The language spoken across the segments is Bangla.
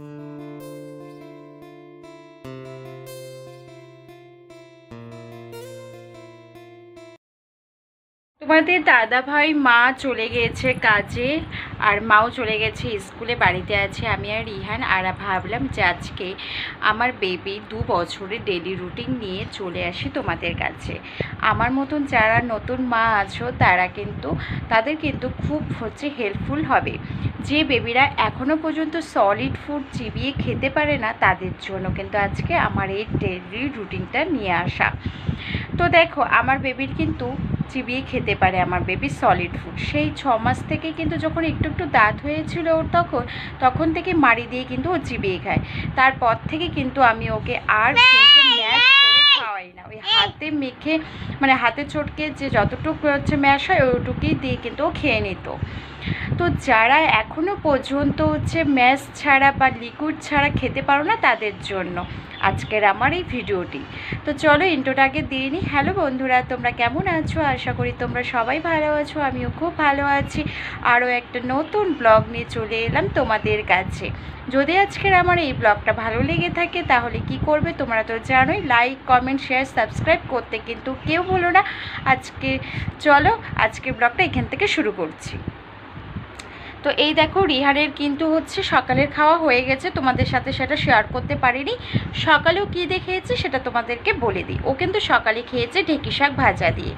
Mm-hmm. তোমাদের দাদা ভাই মা চলে গেছে কাজে, আর মাও চলে গেছে স্কুলে, বাড়িতে আছে আমি আর রিহান। আর ভাবলাম যে আজকে আমার বেবি দু বছরের ডেলি রুটিন নিয়ে চলে আসি তোমাদের কাছে। আমার মতন যারা নতুন মা আছো, তারা কিন্তু, তাদের কিন্তু খুব হচ্ছে হেল্পফুল হবে। যে বেবিরা এখনও পর্যন্ত সলিড ফুড চিবিয়ে খেতে পারে না, তাদের জন্য কিন্তু আজকে আমার এই ডেলি রুটিনটা নিয়ে আসা। তো দেখো, আমার বেবির কিন্তু চিবিয়ে খেতে পারে আমার বেবি সলিড ফুড সেই ছ মাস থেকে কিন্তু যখন একটু একটু দাঁত হয়েছিল ওর তখন তখন থেকে মাড়ি দিয়ে কিন্তু ও চিবিয়ে খায়। তারপর থেকে কিন্তু আমি ওকে আর কিন্তু ম্যাশ করে খাওয়াই না। ওই হাতে মেখে মানে হাতে চটকে যে যতটুকু হচ্ছে ম্যাশ হয় ওইটুকুই দিয়ে কিন্তু ও খেয়ে নিত। তো যারা এখনও পর্যন্ত হচ্ছে ম্যাশ ছাড়া বা লিকুইড ছাড়া খেতে পারো না তাদের জন্য আজকের আমার এই ভিডিওটি। তো চলো ইন্টোটাকে দিয়ে নিই হ্যালো বন্ধুরা, তোমরা কেমন আছো? আশা করি তোমরা সবাই ভালো আছো, আমিও খুব ভালো আছি। আরও একটা নতুন ব্লগ নিয়ে চলে এলাম তোমাদের কাছে। যদি আজকের আমার এই ব্লগটা ভালো লেগে থাকে, তাহলে কি করবে তোমরা তো জানোই লাইক কমেন্ট শেয়ার সাবস্ক্রাইব করতে কিন্তু কেউ বলো না। আজকে, চলো আজকের ব্লগটা এখান থেকে শুরু করছি। তো এই দেখো, রিহানের কিন্তু হচ্ছে সকালের খাওয়া হয়ে গেছে। তোমাদের সাথে সেটা শেয়ার করতে পারিনি। সকালেও কী দেখেছে সেটা তোমাদেরকে বলে দিই। ও কিন্তু সকালে খেয়েছে ঢেঁকি শাক ভাজা দিয়ে।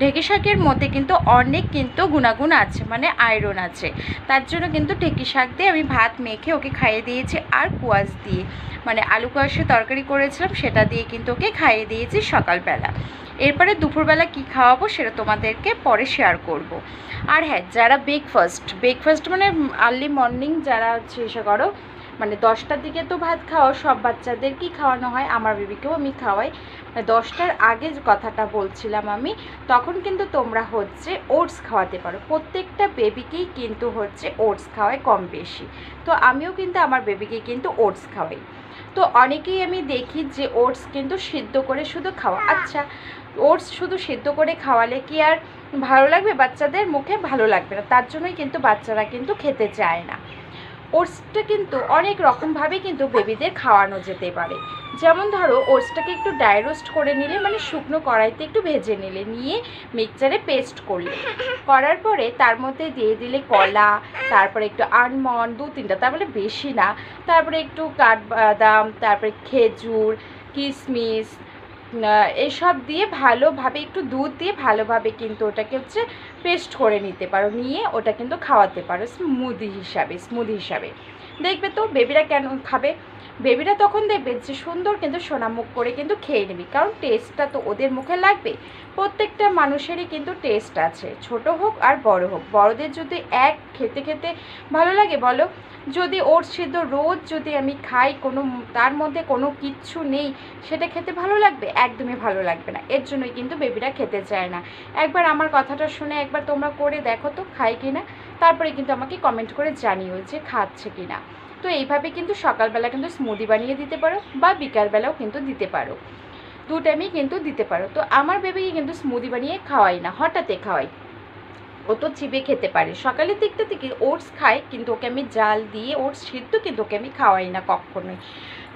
ঢেঁকি শাকের মধ্যে কিন্তু অনেক কিন্তু গুণাগুণ আছে মানে আয়রন আছে। তার জন্য কিন্তু ঢেঁকি শাক দিয়ে আমি ভাত মেখে ওকে খাইয়ে দিয়েছি আর কুয়াশ দিয়ে। মানে আলু কুয়াশে তরকারি করেছিলাম, সেটা দিয়ে কিন্তু ওকে খাইয়ে দিয়েছি সকালবেলা। এরপরে দুপুরবেলা কি খাওয়াবো সেটা তোমাদেরকে পরে শেয়ার করব। আর হ্যাঁ যারা ব্রেকফাস্ট ব্রেকফাস্ট মানে আর্লি মর্নিং যারা এসে করো মানে দশটার দিকে তো ভাত খাওয়া সব বাচ্চাদেরকেই খাওয়ানো হয়? আমার বেবিকেও আমি খাওয়াই। মানে দশটার আগে কথাটা বলছিলাম আমি, তখন কিন্তু তোমরা হচ্ছে ওটস খাওয়াতে পারো। প্রত্যেকটা বেবিকেই কিন্তু হচ্ছে ওটস খাওয়াই কম বেশি। তো আমিও কিন্তু আমার বেবিকে কিন্তু ওটস খাওয়াই। তো অনেকেই আমি দেখি যে ওটস কিন্তু সিদ্ধ করে শুধু খাওয়া। আচ্ছা ওটস শুধু সেদ্ধ করে খাওয়ালে কি আর ভালো লাগবে? বাচ্চাদের মুখে ভালো লাগবে না। তার জন্যই কিন্তু বাচ্চারা কিন্তু খেতে চায় না। ওটসটা কিন্তু অনেক রকমভাবে কিন্তু বেবিদের খাওয়ানো যেতে পারে। যেমন ধরো, ওটসটাকে একটু ড্রাই রোস্ট করে নিলে মানে শুকনো কড়াইতে একটু ভেজে নিলে, নিয়ে মিক্সচারে পেস্ট করলে। করার পরে তার মধ্যে দিয়ে দিলে কলা, তারপরে একটু আনমন্ড দু তিনটা তারপরে বেশি না। তারপরে একটু কাঠবাদাম, তারপরে খেজুর কিশমিশ এসব দিয়ে ভালোভাবে, একটু দুধ দিয়ে ভালোভাবে কিন্তু ওটাকে হচ্ছে পেস্ট করে নিতে পারো, নিয়ে ওটা কিন্তু খাওয়াতে পারো স্মুদি হিসাবে স্মুদি হিসাবে। দেখবে তো বেবিরা কেন খাবে? বেবিরা তখন দেখবে যে সুন্দর কিন্তু সোনামুখ করে কিন্তু খেয়ে নেবে। কারণ টেস্টটা তো ওদের মুখে লাগবে। প্রত্যেকটা মানুষেরই কিন্তু টেস্ট আছে। ছোট হোক আর বড় হোক। বড়দের যদি এক খেতে খেতে ভালো লাগে বলো, যদি ওর সিদ্ধ রোজ যদি আমি খাই, কোনো তার মধ্যে কোনো কিচ্ছু নেই, সেটা খেতে ভালো লাগবে? একদমই ভালো লাগবে না। এর জন্যই কিন্তু বেবিরা খেতে চায় না। একবার আমার কথাটা শুনে একবার তোমরা করে দেখো তো খাই কি না তারপরে কিন্তু আমাকে কমেন্ট করে জানিও যে খাচ্ছে কি না তো এইভাবে কিন্তু সকালবেলা কিন্তু স্মুদি বানিয়ে দিতে পারো বা বিকালবেলাও কিন্তু দিতে পারো। দু টাইমই কিন্তু দিতে পারো। তো আমার বেবিকে কিন্তু স্মুদি বানিয়ে খাওয়াই না হঠাৎ খাওয়াই। ও তো চিবে খেতে পারে। সকালের দিকটা থেকে ওটস খায় কিন্তু ওকে আমি জাল দিয়ে ওটস সিদ্ধ কিন্তু ওকে আমি খাওয়াই না কখনোই।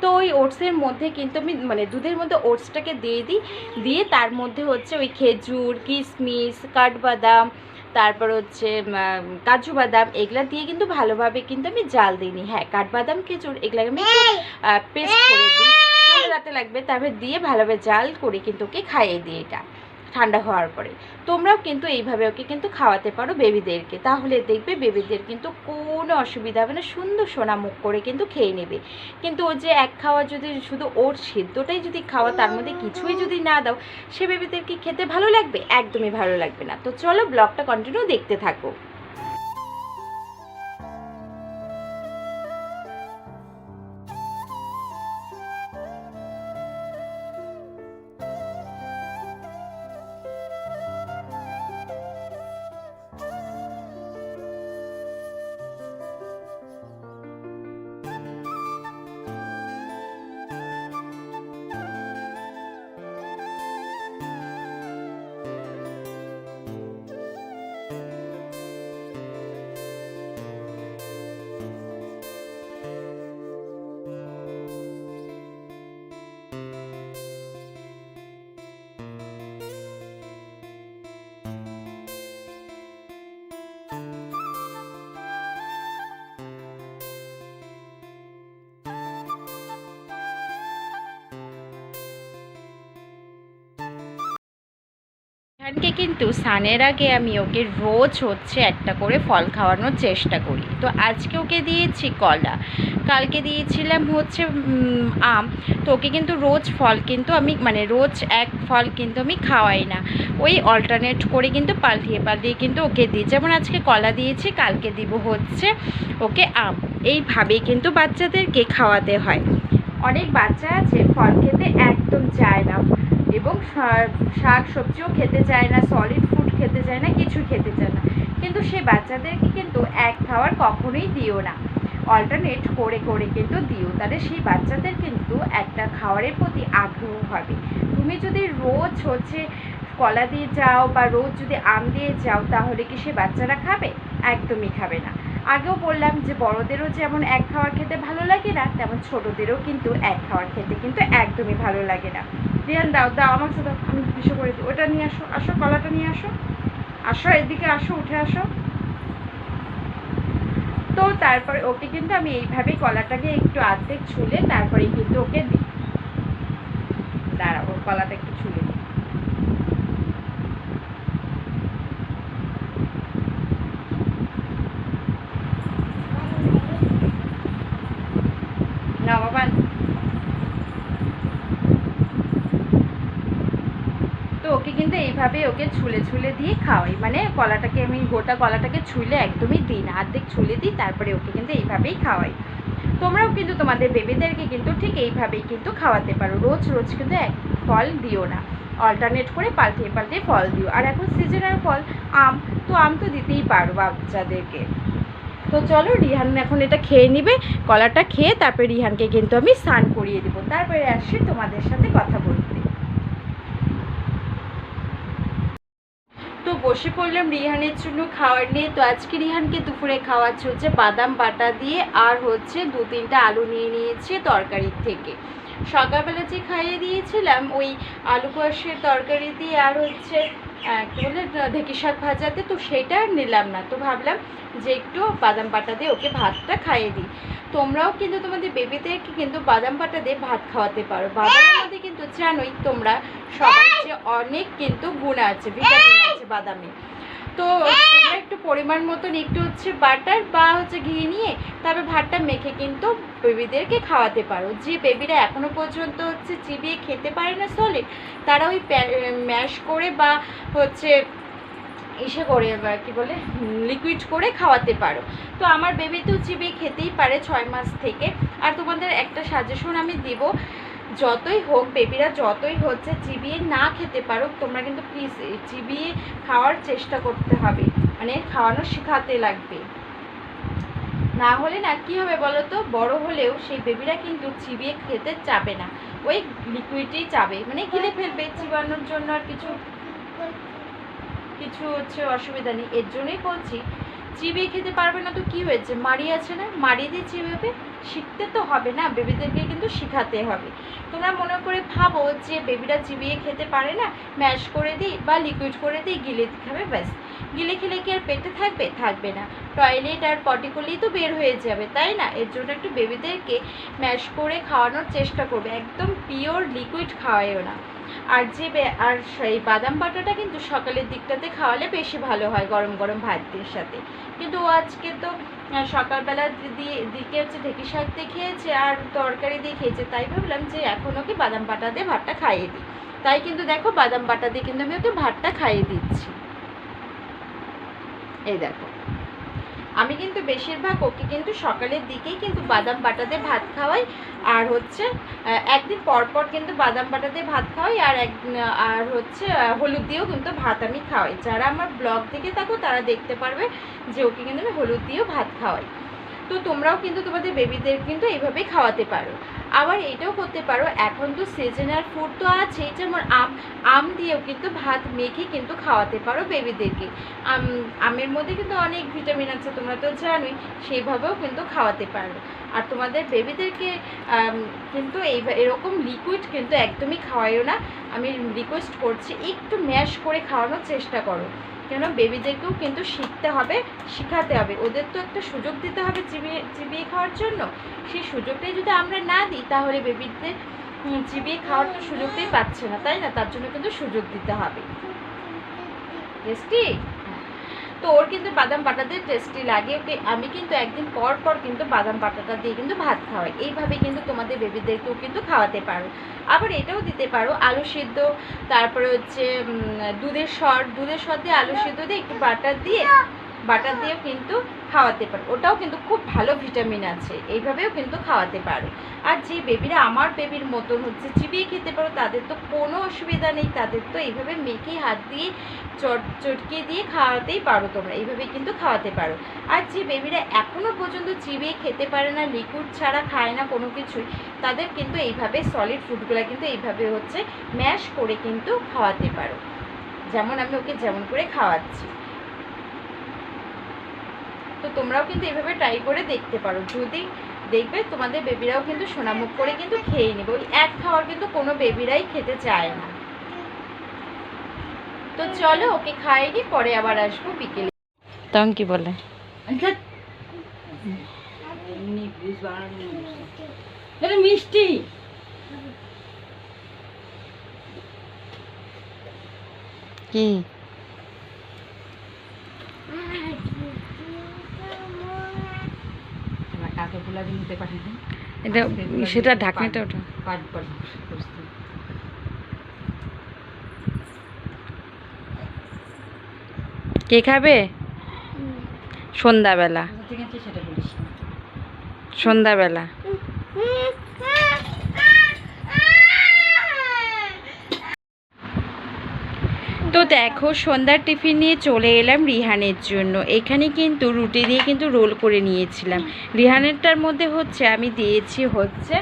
তো ওই ওটসের মধ্যে কিন্তু আমি মানে দুধের মধ্যে ওটসটাকে দিয়ে দিই, দিয়ে তার মধ্যে হচ্ছে ওই খেজুর, কিশমিশ, কাঠবাদাম তারপর হচ্ছে কাজু বাদাম এগুলা দিয়ে কিন্তু ভালোভাবে কিন্তু আমি জাল দিইনি হ্যাঁ কাঠবাদাম খেজুর এগুলাকে আমি পেস্ট করে দিই। ভালো লাগবে তারপরে দিয়ে ভালোভাবে জাল করে কিন্তু ওকে খাইয়ে দিই এটা। ঠান্ডা হওয়ার পরে। তোমরাও কিন্তু এইভাবে ওকে কিন্তু খাওয়াতে পারো বেবিদেরকে। তাহলে দেখবে বেবিদের কিন্তু কোনো অসুবিধা হবে না, সুন্দর সোনা মুখ করে কিন্তু খেয়ে নেবে। কিন্তু ও যে এক খাওয়া যদি শুধু ওর সেদ্ধটাই যদি খাওয়া, তার মধ্যে কিছুই যদি না দাও, সে বেবিদেরকে খেতে ভালো লাগবে? একদমই ভালো লাগবে না। তো চলো ব্লগটা কন্টিনিউ দেখতে থাকো। রিহানকে কিন্তু সানের আগে আমি ওকে রোজ হচ্ছে একটা করে ফল খাওয়ানোর চেষ্টা করি। তো আজকে ওকে দিয়েছি কলা, কালকে দিয়েছিলাম হচ্ছে আম। তো ওকে কিন্তু রোজ ফল কিন্তু আমি মানে রোজ এক ফল কিন্তু আমি খাওয়াই না। ওই অল্টারনেট করে কিন্তু পাল্টিয়ে পাল্টিয়ে কিন্তু ওকে দিই। যেমন আজকে কলা দিয়েছি, কালকে দিব হচ্ছে ওকে আম। এইভাবেই কিন্তু বাচ্চাদেরকে খাওয়াতে হয়। অনেক বাচ্চা আছে ফল খেতে একদম চায় না। এবং শাক সবজিও খেতে চায় না সলিড ফুড খেতে চায় না, কিছু খেতে চায় না। কিন্তু সে বাচ্চাদেরকে কিন্তু এক খাওয়ার কখনোই দিও না। অল্টারনেট করে করে কিন্তু দিও। তাহলে সেই বাচ্চাদের কিন্তু একটা খাওয়ারের প্রতি আগ্রহ হবে। তুমি যদি রোজ হচ্ছে কলা দিয়ে যাও বা রোজ যদি আম দিয়ে যাও, তাহলে কি সে বাচ্চারা খাবে? একদমই খাবে না। আগেও বললাম যে বড়দেরও যেমন এক খাওয়ার খেতে ভালো লাগে না, তেমন ছোটদেরও কিন্তু এক খাওয়ার খেতে কিন্তু একদমই ভালো লাগে না। রিয়ান, দাও দাও, আমার সাথে আমি কিছু করে দিই। ওটা নিয়ে আসো আসো, কলাটা নিয়ে আসো। আসো, এদিকে আসো, উঠে আসো। তো তারপরে ওকে কিন্তু আমি এইভাবেই কলাটাকে একটু আর্ধেক ছুলে তারপরে কিন্তু ওকে দিই। দাঁড়া ওর কলাটা একটু ছুলে দিই না বাবা তো ওকে কিন্তু এইভাবে ওকে ছুলে ছুলে দিয়ে খাওয়াই। মানে কলাটাকে আমি গোটা কলাটাকে ছুলে একদমই দিই না। অর্ধেক ছুলে দিই, তারপরে ওকে কিন্তু এইভাবেই খাওয়াই। তোমরাও কিন্তু তোমাদের বেবিদেরকে কিন্তু ঠিক এইভাবেই কিন্তু খাওয়াতে পারো। রোজ রোজ কিন্তু এক ফল দিও না। অল্টারনেট করে পাল্টিয়ে পাল্টিয়ে ফল দিও। আর এখন সিজনাল ফল, আম, তো আম তো দিতেই পারো বাচ্চাদেরকে। তো চলো, রিহান এখন এটা খেয়ে নিবে। কলাটা খেয়ে তারপরে রিহানকে কিন্তু আমি স্নান করিয়ে দেবো। তারপরে আসি তোমাদের সাথে কথা বলতে তো বসে পড়লাম রিহানের জন্য খাওয়ার নিয়ে। তো আজকে রিহানকে দুপুরে খাওয়াচ্ছে হচ্ছে বাদাম বাটা দিয়ে আর হচ্ছে দু তিনটা আলু নিয়ে নিয়েছি তরকারির থেকে। সকালবেলা যে খাইয়ে দিয়েছিলাম, ওই আলু কোয়াশের তরকারি দিয়ে আর হচ্ছে কী বলে, ঢেঁকি শাক ভাজাতে, তো সেটা নিলাম না। তো ভাবলাম যে একটু বাদাম বাটা দিয়ে ওকে ভাতটা খাইয়ে দিই। তোমরাও কিন্তু তোমাদের বেবিদেরকে কিন্তু বাদাম বাটা দিয়ে ভাত খাওয়াতে পারো। বাদামের মধ্যে কিন্তু জানোই তোমরা সবাই যে অনেক কিন্তু গুণ আছে ভিটামিন আছে বাদামে। তো তোমরা একটু পরিমাণ মতন একটু হচ্ছে বাটার বা হচ্ছে ঘি নিয়ে তবে ভাতটা মেখে কিন্তু বেবিদেরকে খাওয়াতে পারো। যে বেবিরা এখনও পর্যন্ত হচ্ছে চিবিয়ে খেতে পারে না সলিড তারা ওই ম্যাশ করে বা হচ্ছে ইসে করে বা কি বলে লিকুইড করে খাওয়াতে পারো। তো আমার বেবি তো চিবিয়ে খেতেই পারে ছয় মাস থেকে। আর তোমাদের একটা সাজেশন আমি দিব যতই হোক বেবিরা যতই হচ্ছে চিবিয়ে না খেতে পারো তোমরা কিন্তু প্লিজ চিবিয়ে খাওয়ার চেষ্টা করতে হবে। মানে খাওয়ানো শেখাতে লাগবে। না হলে না, কি হবে বলো তো বড় হলেও সেই বেবিরা কিন্তু চিবিয়ে খেতে চাবে না। ওই লিকুইডই চাবে। মানে গিলে ফেলবে চিবানোর জন্য আর কিছু। কিছু হচ্ছে অসুবিধা নেই। এর জন্যই বলছি চিবিয়ে খেতে পারবে না তো কি হয়েছে? মাড়ি আছে না? মাড়ি দিয়ে চিবাবে শিখতে তো হবে না, বেবিদেরকে কিন্তু শেখাতে হবে। তোমরা মনে করে ভাবো যে বেবিরা চিবিয়ে খেতে পারে না ম্যাশ করে দিই বা লিকুইড করে দিই, গিলে খাবে, ব্যাস। গিলে খেলে কি আর পেটে থাকবে? থাকবে না। টয়লেট আর পটি করলেই তো বের হয়ে যাবে, তাই না? এর জন্য একটু বেবিদেরকে ম্যাশ করে খাওয়ানোর চেষ্টা করবে, একদম পিওর লিকুইড খাওয়াইও না। আর যে আর সেই বাদাম বাটাটা কিন্তু সকালের দিকটাতে খাওয়ালে বেশি ভালো হয়, গরম গরম ভাতের সাথে। কিন্তু আজকে তো সকালবেলা দিয়ে দিকে হচ্ছে ঢেঁকি শাক দিয়ে খেয়েছে আর তরকারি দিয়ে খেয়েছে। তাই ভাবলাম যে এখন ওকে বাদাম বাটা দিয়ে ভাতটা খাইয়ে দিই। তাই কিন্তু দেখো বাদাম বাটা দিয়ে কিন্তু আমি ওকে ভাতটা খাইয়ে দিচ্ছি। এই দেখো। আমি কিন্তু বেশিরভাগ ওকে কিন্তু সকালের দিকেই কিন্তু বাদাম বাটা দিয়ে ভাত খাওয়াই। আর হচ্ছে একদিন পরপর পর কিন্তু বাদাম বাটা দিয়ে ভাত খাওয়াই আর এক আর হচ্ছে হলুদ দিয়েও কিন্তু ভাত আমি খাওয়াই। যারা আমার ব্লগ দেখে থাকো, তারা দেখতে পারবে যে ওকে কিন্তু আমি হলুদ দিয়েও ভাত খাওয়াই। তো তোমরাও কিন্তু তোমাদের বেবিদের কিন্তু এইভাবেই খাওয়াতে পারো। আবার এটাও করতে পারো, এখন তো সিজনাল ফুড তো আছেই, যেমন আম আম দিয়েও কিন্তু ভাত মেখে কিন্তু খাওয়াতে পারো বেবিদেরকে আম, আমের মধ্যে কিন্তু অনেক ভিটামিন আছে, তোমরা তো জানোই, সেইভাবেও কিন্তু খাওয়াতে পারো। আর তোমাদের বেবিদেরকে কিন্তু এই এরকম লিকুইড কিন্তু একদমই খাওয়াইও না। আমি রিকোয়েস্ট করছি, একটু ম্যাশ করে খাওয়ানোর চেষ্টা করো। কেন? বেবিদেরকেও কিন্তু শিখতে হবে, শিখাতে হবে। ওদের তো একটা সুযোগ দিতে হবে চিবিয়ে চিবিয়ে খাওয়ার জন্য। সেই সুযোগটাই যদি আমরা না দিই, তাহলে বেবিদের চিবিয়ে খাওয়ার তো সুযোগটাই পাচ্ছে না, তাই না? তার জন্য কিন্তু সুযোগ দিতে হবে। টেস্টি তো ওর কিন্তু বাদাম বাটাতে টেস্টি লাগে। ওকে আমি কিন্তু একদিন পর পর কিন্তু বাদাম বাটাটা দিয়ে কিন্তু ভাত খাওয়াই। এইভাবে কিন্তু তোমাদের বেবিদেরকেও কিন্তু খাওয়াতে পারো। আবার এটাও দিতে পারো, আলু সিদ্ধ, তারপরে হচ্ছে দুধের সর দুধের সর দিয়ে আলু সিদ্ধ দিয়ে একটু বাটার দিয়ে বাটার দিয়েও কিন্তু খাওয়াতে পারো। ওটাও কিন্তু খুব ভালো ভিটামিন আছে, এইভাবেও কিন্তু খাওয়াতে পারো। আর যে বেবিরা আমার বেবির মতন হচ্ছে, চিবিয়ে খেতে পারো, তাদের তো কোনো অসুবিধা নেই, তাদের তো এইভাবে মেখে হাত দিয়ে চট চটকে দিয়ে খাওয়াতেই পারো তোমরা এইভাবে কিন্তু খাওয়াতে পারো। আর যে বেবিরা এখনও পর্যন্ত চিবিয়ে খেতে পারে না, লিকুইড ছাড়া খায় না কোনো কিছুই, তাদের কিন্তু এইভাবে সলিড ফুডগুলো কিন্তু এইভাবে হচ্ছে ম্যাশ করে কিন্তু খাওয়াতে পারো। যেমন আমি ওকে যেমন করে খাওয়াচ্ছি। তো তোমরাও কিন্তু এভাবে ট্রাই করে দেখতে পারো। যদি দেখবে তোমাদের বেবিরাও কিন্তু সোনামুখ করে কিন্তু খেয়ে নেবে। ওই এক খাওয়ার কিন্তু কোনো বেবিরাই খেতে চায় না। তো চলো ওকে খাইনি পরে আবার আসব বিকেলে। তখন কি বলে মিষ্টি। কি? এটা সেটা ঢাকনিটা ওটা। পাট পাট করতে কে খাবে? সন্ধ্যাবেলা। না। সন্ধ্যাবেলা তো দেখো, সন্ধ্যার টিফিন নিয়ে চলে এলাম রিহানের জন্য। এখানে কিন্তু রুটি দিয়ে কিন্তু রোল করে নিয়েছিলাম। রিহানেরটার মধ্যে হচ্ছে আমি দিয়েছি হচ্ছে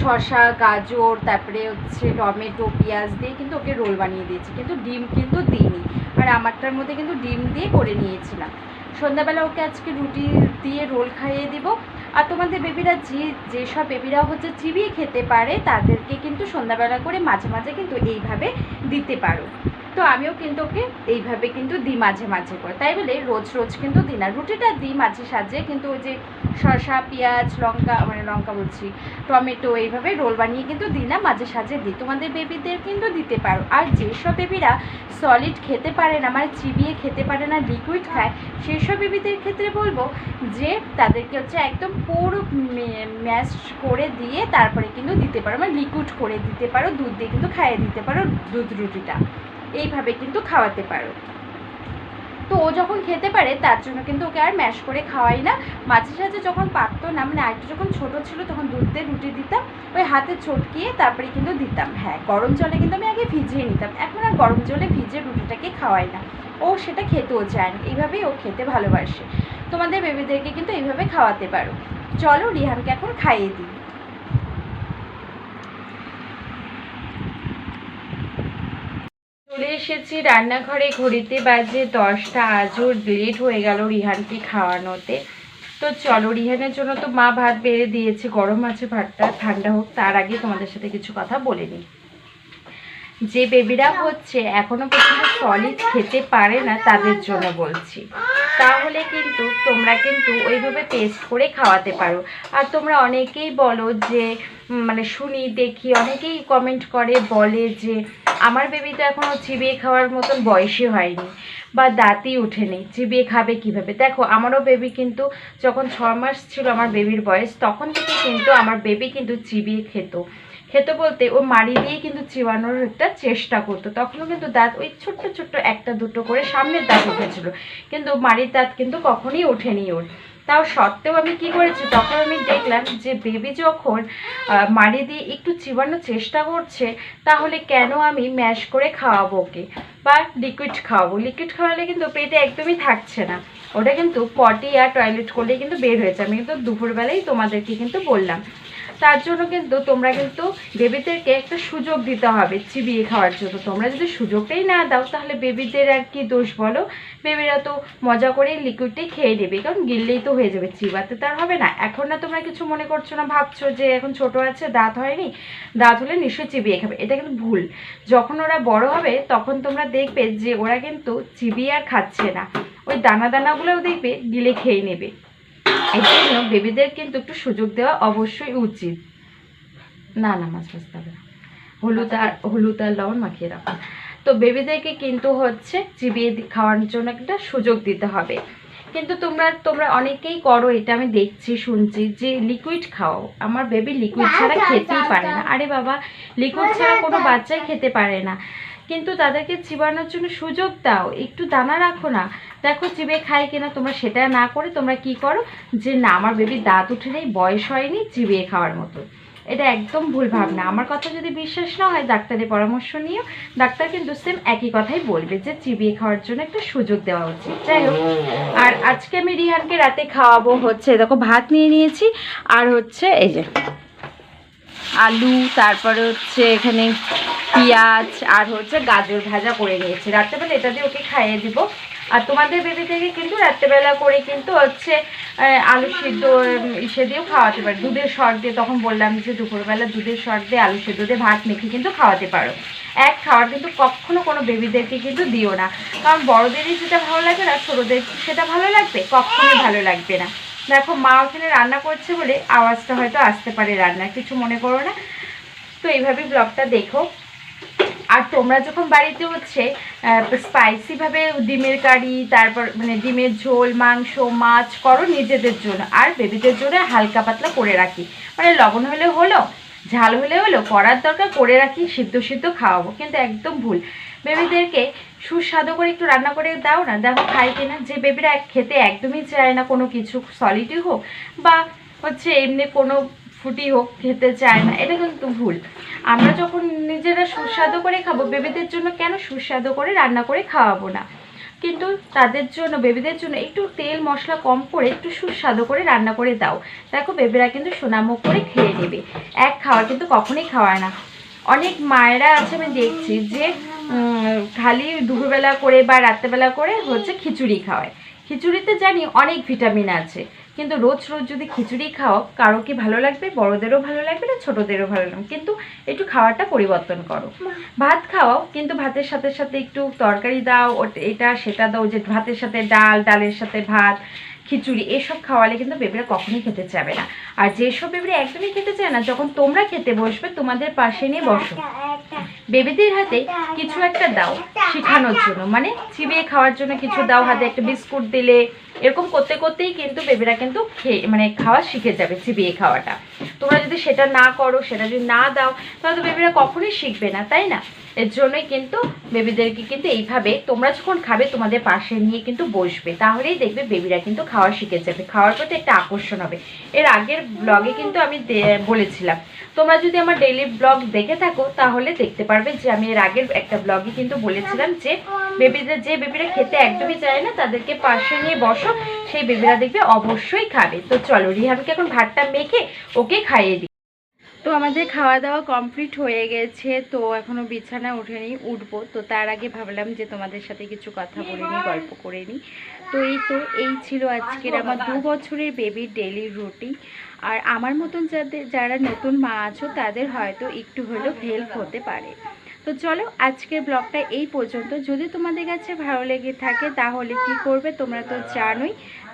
শশা গাজর, তারপরে হচ্ছে টমেটো, পেঁয়াজ দিয়ে কিন্তু ওকে রোল বানিয়ে দিয়েছি। কিন্তু ডিম কিন্তু দিইনি। আর আমারটার মধ্যে কিন্তু ডিম দিয়ে করে নিয়েছিলাম। সন্ধ্যাবেলা ওকে আজকে রুটি দিয়ে রোল খাইয়ে দিব। আর তোমাদের বেবিরা যে, যেসব বেবিরা হচ্ছে চিবিয়ে খেতে পারে, তাদেরকে কিন্তু সন্ধ্যাবেলা করে মাঝে মাঝে কিন্তু এইভাবে দিতে পারো। তো আমিও কিন্তু ওকে এইভাবে কিন্তু দিই মাঝে মাঝে করে। তাই বলে রোজ রোজ কিন্তু দিই না। রুটিটা দিই মাঝে সাঝে, কিন্তু ওই যে শসা, পেঁয়াজ, লঙ্কা মানে লঙ্কা বলছি, টমেটো এইভাবে রোল বানিয়ে কিন্তু দিই না, মাঝে সাঝে দিই। তোমাদের বেবিদের কিন্তু দিতে পারো। আর যেসব বেবিরা সলিড খেতে পারে না মানে চিবিয়ে খেতে পারে না লিকুইড খায়, সেসব বেবিদের ক্ষেত্রে বলব যে তাদেরকে হচ্ছে একদম পুরো ম্যাশ করে দিয়ে তারপরে কিন্তু দিতে পারো। মানে লিকুইড করে দিতে পারো, দুধ দিয়ে কিন্তু খাইয়ে দিতে পারো দুধ রুটিটা। এইভাবে কিন্তু খাওয়াতে পারো। তো ও যখন খেতে পারে, তার জন্য কিন্তু ওকে আর ম্যাশ করে খাওয়াই না। মাঝে সাঝে যখন পারতো না মানে আরেকটু যখন ছোট ছিল, তখন দুধ দিয়ে রুটি দিতাম, ওই হাতে ছটকিয়ে তারপরে কিন্তু দিতাম। হ্যাঁ গরম জলে কিন্তু আমি আগে ভিজিয়ে নিতাম। এখন আর গরম জলে ভিজে রুটিটাকে খাওয়াই না। ও সেটা খেতেও চায় না। এইভাবেই ও খেতে ভালোবাসে। তোমাদের বেবিদেরকে কিন্তু এইভাবে খাওয়াতে পারো। চলো রিহানকে এখন খাইয়ে দিই চলে এসেছি রান্নাঘরে, ঘড়িতে বাজে দশটা আজও লেট হয়ে গেল রিহানকে খাওয়ানোতে। তো চলো, রিহানের জন্য তো মা ভাত বেড়ে দিয়েছে, গরম আছে ভাতটা, ঠান্ডা হোক, তার আগে তোমাদের সাথে কিছু কথা বলে নিই। যে বেবিরা হচ্ছে এখনও পর্যন্ত সলিড খেতে পারে না, তাদের জন্য বলছি। তাহলে কিন্তু তোমরা কিন্তু ওইভাবে পেস্ট করে খাওয়াতে পারো। আর তোমরা অনেকেই বলো যে মানে শুনি, দেখি, অনেকেই কমেন্ট করে, বলে যে, আমার বেবি তো এখনও চিবিয়ে খাওয়ার মতন বয়সই হয়নি বা দাঁতই ওঠেনি। চিবিয়ে খাবে কীভাবে? দেখো, আমারও বেবি কিন্তু যখন ছ মাস ছিল আমার বেবির বয়স, তখন থেকে কিন্তু আমার বেবি কিন্তু চিবিয়ে খেত। খেত বলতে ও মাড়ি দিয়ে কিন্তু চিবানোর একটা চেষ্টা করতো। তখনও কিন্তু দাঁত ওই ছোট্ট ছোট্ট একটা দুটো করে সামনের দাঁত উঠেছিল। কিন্তু মাড়ির দাঁত কিন্তু কখনই ওঠেনি ওর। তাও সত্ত্বেও আমি কি করেছি? তখন আমি দেখলাম যে বেবি যখন মাড়ি দিয়ে একটু চিবানোর চেষ্টা করছে, তাহলে কেন আমি ম্যাশ করে খাওয়াবো ওকে? বা লিকুইড খাওয়াবো? লিকুইড খাওয়ালে কিন্তু পেটে একদমই থাকছে না। ওটা কিন্তু পটি আর টয়লেট করলে কিন্তু বের হয়েছে। আমি কিন্তু দুপুরবেলাই তোমাদেরকে কিন্তু বললাম। তার জন্য কিন্তু তোমরা কিন্তু বেবিদেরকে একটা সুযোগ দিতে হবে চিবিয়ে খাওয়ার জন্য। তোমরা যদি সুযোগটাই না দাও, তাহলে বেবিদের আর কি দোষ বলো? বেবিরা তো মজা করে লিকুইডটাই খেয়ে নেবে, কারণ গিললেই তো হয়ে যাবে, চিবাতে তো আর হবে না। এখন না তোমরা কিছু মনে করছ না, ভাবছ যে এখন ছোট আছে, দাঁত হয়নি, দাঁত হলে নিশ্চয়ই চিবিয়ে খাবে। এটা কিন্তু ভুল। যখন ওরা বড় হবে, তখন তোমরা দেখবে যে ওরা কিন্তু চিবিয়ে আর খাচ্ছে না। ওই দানা দানাগুলোও দেখবে, গিলে খেয়ে নেবে। এর জন্য বেবিদের কিন্তু একটু সুযোগ দেওয়া অবশ্যই উচিত। না না মাছ ভাজতে হবে না। হলুদ আর হলুদ আর লবণ মাখিয়ে রাখো তো বেবিদেরকে কিন্তু হচ্ছে চিবিয়ে খাওয়ানোর জন্য একটা সুযোগ দিতে হবে। কিন্তু তোমরা তোমরা অনেকেই করো এটা আমি দেখছি শুনছি যে লিকুইড খাও। আমার বেবি লিকুইড ছাড়া খেতেই পারে না। আরে বাবা লিকুইড ছাড়া কোনো বাচ্চাই খেতে পারে না। কিন্তু তাদেরকে চিবানোর জন্য সুযোগ দাও, একটু দানা রাখো না। দেখো চিবে খায় কিনা, তোমরা সেটা না করে তোমরা কি করো? যে না, আমার বেবি দাঁত উঠে নেই, বয়স হয়নি, চিবিয়ে খাওয়ার মতো। এটা একদম ভুল ভাবনা। আমার কথা যদি বিশ্বাস না হয়, ডাক্তারের পরামর্শ নিও। ডাক্তার কিন্তু সেম একই কথাই বলবে যে চিবিয়ে খাওয়ার জন্য একটা সুযোগ দেওয়া উচিত। যাই হোক, আর আজকে আমি রিহানকে রাতে খাওয়াবো। হচ্ছে, দেখো, ভাত নিয়ে নিয়েছি। আর হচ্ছে, এই যে আলু, তারপরে হচ্ছে এখানে পেঁয়াজ, আর হচ্ছে গাজর ভাজা করে নিয়েছি। রাত্রেবেলা এটা দিয়ে ওকে খাইয়ে দিব। আর তোমাদের বেবি থেকে কিন্তু রাত্রেবেলা করে কিন্তু হচ্ছে আলু সিদ্ধ ইসে দিয়েও খাওয়াতে পারে। দুধের শর্ট দিয়ে, তখন বললাম যে দুপুরবেলা দুধের শর্ট দিয়ে আলু সিদ্ধ দিয়ে ভাত মেখে কিন্তু খাওয়াতে পারো। এক খাওয়ার কিন্তু কখনো কোনো বেবিদেরকে কিন্তু দিও না। কারণ বড়দেরই যেটা ভালো লাগে না, ছোটোদের সেটা ভালো লাগবে? কখনোই ভালো লাগবে না। দেখো, মা ওখানে রান্না করছে বলে আওয়াজটা হয়তো আসতে পারে রান্না কিছু মনে করো না। তো এইভাবেই ব্লগটা দেখো। আর তোমরা যখন বাড়িতে হচ্ছে স্পাইসিভাবে ডিমের কারি, তারপর মানে ডিমের ঝোল, মাংস, মাছ করো নিজেদের জন্য। আর বেবিদের জন্য হালকা পাতলা করে রাখি। মানে লবণ হলে হলো ঝাল হলে হলো, করার দরকার করে রাখি, সিদ্ধ সিদ্ধ খাওয়াবো, কিন্তু একদম ভুল। বেবিদেরকে সুস্বাদু করে একটু রান্না করে দাও না, দেখো খায় কিনা। যে বেবিরা খেতে একদমই চায় না কোনো কিছু, সলিডই হোক বা হচ্ছে এমনি কোনো ফুটি হোক, খেতে চায় না, এটা কিন্তু ভুল। আমরা যখন নিজেরা সুস্বাদু করে খাব, বেবিদের জন্য কেন সুস্বাদু করে রান্না করে খাওয়াবো না? কিন্তু তাদের জন্য, বেবিদের জন্য একটু তেল, মশলা কম করে, একটু সুস্বাদু করে রান্না করে দাও। দেখো, বেবিরা কিন্তু সোনামুখ করে খেয়ে নেবে। এক খাওয়া কিন্তু কখনই খাওয়ায় না। অনেক মায়েরা আছে, আমি দেখছি যে খালি দুপুরবেলা করে বা রাত্রেবেলা করে হচ্ছে খিচুড়ি খাওয়ায়। খিচুড়িতে জানি অনেক ভিটামিন আছে কিন্তু রোজ রোজ যদি খিচুড়ি খাও কারও কি ভালো লাগবে? বড়দেরও ভালো লাগবে না ছোটদেরও ভালো লাগবে কিন্তু একটু খাওয়াটা পরিবর্তন করো। ভাত খাওয়াও কিন্তু ভাতের সাথে সাথে একটু তরকারি দাও এটা সেটা দাও যে ভাতের সাথে ডাল ডালের সাথে ভাত খিচুড়ি, এসব খাওয়ালে কিন্তু বেবিরা কখনোই খেতে চাবে না। আর যেসব বেবিরা একদমই খেতে চায় না, যখন তোমরা খেতে বসবে, তোমাদের পাশে নিয়ে বসো। বেবিদের হাতে কিছু একটা দাও, শেখানোর জন্য। মানে চিবিয়ে খাওয়ার জন্য কিছু দাও, হাতে একটা বিস্কুট দিলে এরকম করতে করতেই কিন্তু বেবিরা কিন্তু খেয়ে মানে খাওয়া শিখে যাবে চিবিয়ে খাওয়াটা। তোমরা যদি সেটা না করো, সেটা যদি না দাও, তাহলে তো বেবিরা কখনোই শিখবে না, তাই না? এর জন্যই কিন্তু বেবিদেরকে কিন্তু এইভাবে তোমরা যখন খাবে, তোমাদের পাশে নিয়ে কিন্তু বসবে। তাহলেই দেখবে বেবিরা কিন্তু খাওয়া শিখে যাবে। খাওয়ার প্রতি একটা আকর্ষণ হবে। এর আগের ব্লগে কিন্তু আমি বলেছিলাম। তোমরা যদি আমার ডেইলি ব্লগ দেখে থাকো, তাহলে দেখতে পারবে যে আমি এর আগের একটা ব্লগে কিন্তু বলেছিলাম যে, বেবিদের যে বেবিরা খেতে একদমই চায় না, তাদেরকে পাশে নিয়ে বসো। সেই বেবিরা দেখবে অবশ্যই খাবে। তো চলো, রিহানকে এখন ভাতটা মেখে ওকে খাইয়ে দিই। তো আমাদের খাওয়া দাওয়া কমপ্লিট হয়ে গেছে, তো এখনও বিছানা ওঠেনি উঠবো। তো তার আগে ভাবলাম যে তোমাদের সাথে কিছু কথা বলে নিই, গল্প করে নিই। তো এই তো, এই ছিল আজকের আমার দু বছরের বেবির ডেলি রুটিন আর আমার মতন যাদের, যারা নতুন মা আছো, তাদের হয়তো একটু হলেও হেল্প হতে পারে। তো চলো, আজকের ব্লগটা এই পর্যন্ত। যদি তোমাদের কাছে ভালো লেগে থাকে, তাহলে কি করবে তোমরা তো জানোই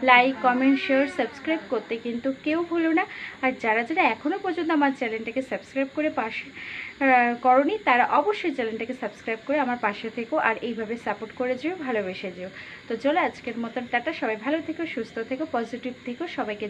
লাইক কমেন্ট শেয়ার সাবস্ক্রাইব করতে কিন্তু কেউ ভুলো না। আর যারা যারা এখনও পর্যন্ত আমার চ্যানেলটাকে সাবস্ক্রাইব করে পাশে করনি, তারা অবশ্যই চ্যানেলটাকে সাবস্ক্রাইব করে আমার পাশে থেকো আর এইভাবে সাপোর্ট করে যেও, ভালোবেসে যেও। তো চলো, আজকের মতন টাটা। সবাই ভালো থেকো, সুস্থ থেকো পজিটিভ থেকো। সবাইকে